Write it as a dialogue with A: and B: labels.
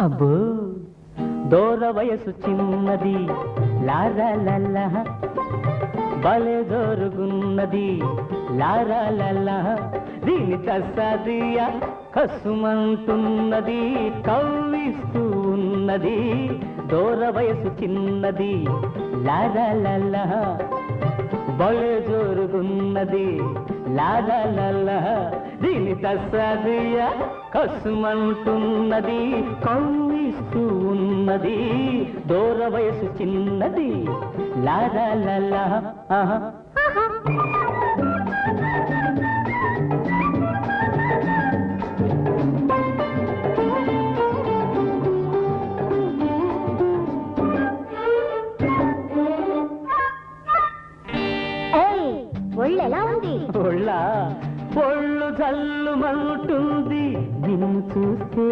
A: అబ్బో దూర వయసు చిన్నది లారా లల్లా భలే జోరుగున్నది లారా లల్లా దీని తస్సాదియా కసుమంటున్నది కవ్విస్తూ ఉన్నది దూర వయసు చిన్నది లారా లల్లా భలే జోరుగున్నది దీని తస్సాదియ కసుమంటున్నది కౌమిస్తూ ఉన్నది దూర వయసు చిన్నది లాలా
B: ఒళ్ళు ఎలా ఉంది?
A: ఒళ్ళ? ఒళ్ళు చల్లుమంటుంది నిన్ను చూస్తే